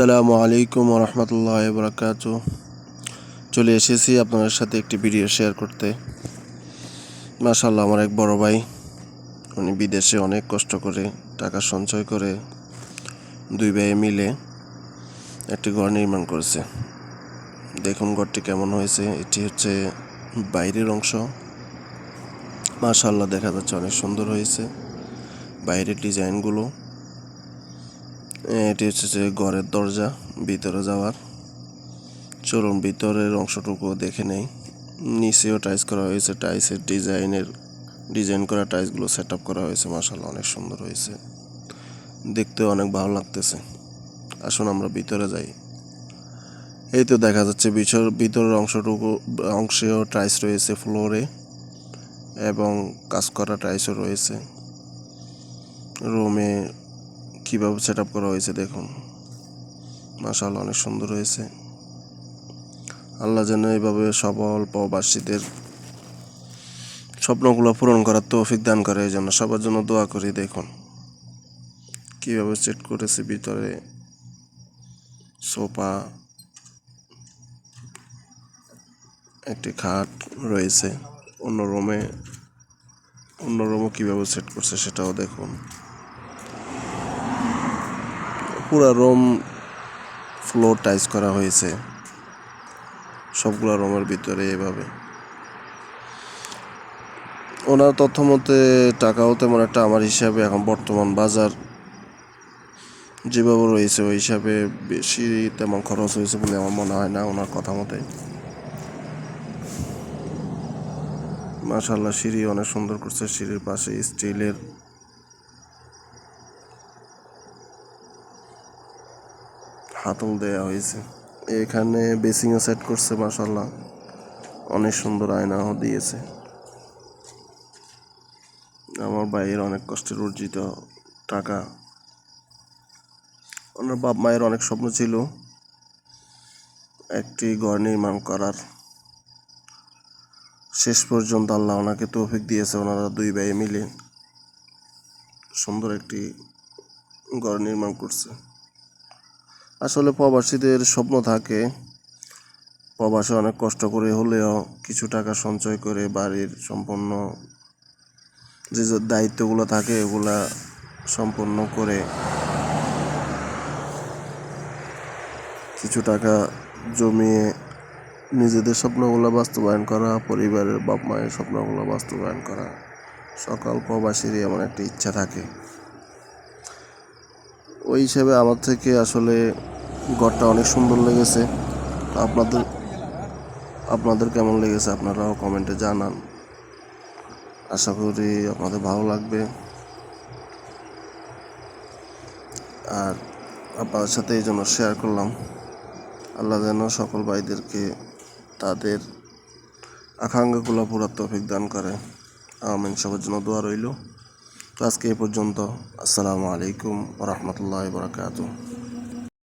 আসসালামু আলাইকুম রহমতুল্লাহ বরকাত চলে এসেছি আপনাদের সাথে একটি ভিডিও শেয়ার করতে। মাশাল্লাহ আমার এক বড় ভাই, উনি বিদেশে অনেক কষ্ট করে টাকা সঞ্চয় করে দুই ভাই মিলে একটি ঘর নির্মাণ করেছে। দেখুন ঘরটি কেমন হয়েছে, এটি হচ্ছে বাইরের অংশ। মাশাল্লাহ দেখা যাচ্ছে অনেক সুন্দর হয়েছে। বাইরের ডিজাইনগুলো এটি হচ্ছে যে ঘরের দরজা, ভিতরে যাওয়ার। চলুন, ভিতরের অংশটুকু দেখে নেই। নিচেও টাইস করা হয়েছে টাইসের ডিজাইনের, ডিজাইন করা টাইসগুলো সেট আপ করা হয়েছে মাসাল্লাহ অনেক সুন্দর হয়েছে। দেখতেও অনেক ভালো লাগতেছে। আসুন আমরা ভিতরে যাই। এই তো দেখা যাচ্ছে বিছর ভিতরের অংশটুকু, অংশেও টাইস রয়েছে ফ্লোরে এবং কাজ করা টাইসও রয়েছে। রুমে কীভাবে সেট করা হয়েছে দেখুন। মাশাআল্লাহ অনেক সুন্দর হয়েছে। আল্লাহ যেন এইভাবে সবল প্রবাসীদের স্বপ্নগুলো পূরণ করার তৌফিক দান করে, এই জন্য সবার জন্য দোয়া করি, দেখুন। কীভাবে সেট করেছে ভিতরে সোফা, একটি খাট রয়েছে অন্য রুমে অন্য রুমও কীভাবে সেট করছে সেটাও দেখুন। পুরা রুম ফ্লোর টাইস করা হয়েছে। সবগুলো রুমের ভিতরে এভাবে। ওনার তথ্য মতে টাকাও তেমন একটা আমার হিসাবে এখন বর্তমান বাজার যেভাবে রয়েছে, ওই হিসাবে বেশি তেমন খরচ হয়েছে বলে আমার মনে হয় না ওনার কথা মতে। মাশাল্লাহ সিঁড়ি অনেক সুন্দর করছে, সিঁড়ির পাশে স্টিলের হাতল দেয়া হয়েছে। এখানে বেসিংও সেট করছে মাশাল্লাহ অনেক সুন্দর আয়নাও দিয়েছে। আমার ভাইয়ের অনেক কষ্টের অর্জিত টাকা। ওনার বাপ মায়ের অনেক স্বপ্ন ছিল একটি ঘর নির্মাণ করার। শেষ পর্যন্ত আল্লাহ ওনাকে তৌফিক দিয়েছে, ওনারা দুই ভাই মিলে সুন্দর একটি ঘর নির্মাণ করছে। আসলে প্রবাসীদের স্বপ্ন থাকে, প্রবাসে অনেক কষ্ট করে হলেও কিছু টাকা সঞ্চয় করে বাড়ির সম্পূর্ণ যে দায়িত্বগুলো থাকে, এগুলা সম্পন্ন করে কিছু টাকা জমিয়ে নিজেদের স্বপ্নগুলো বাস্তবায়ন করা, পরিবারের বাপ মায়ের স্বপ্নগুলো বাস্তবায়ন করা। সকল প্রবাসীরই এমন একটা ইচ্ছা থাকে। ওই হিসেবে আমার থেকে আসলে ঘরটা অনেক সুন্দর লেগেছে। আপনাদের আপনাদের কেমন লেগেছে আপনারাও কমেন্টে জানান। আশা করি আপনাদের ভালো লাগবে। আর আপনাদের সাথে এই জন্য শেয়ার করলাম। আল্লাহ যেন সকল ভাইদেরকে তাদের আকাঙ্ক্ষাগুলো পুরা তৌফিক দান করে। আমিন। সবার জন্য দোয়া রইল। তো আজকে এই পর্যন্ত। আসসালামু আলাইকুম রহমতুল্লাহ বরাকাতু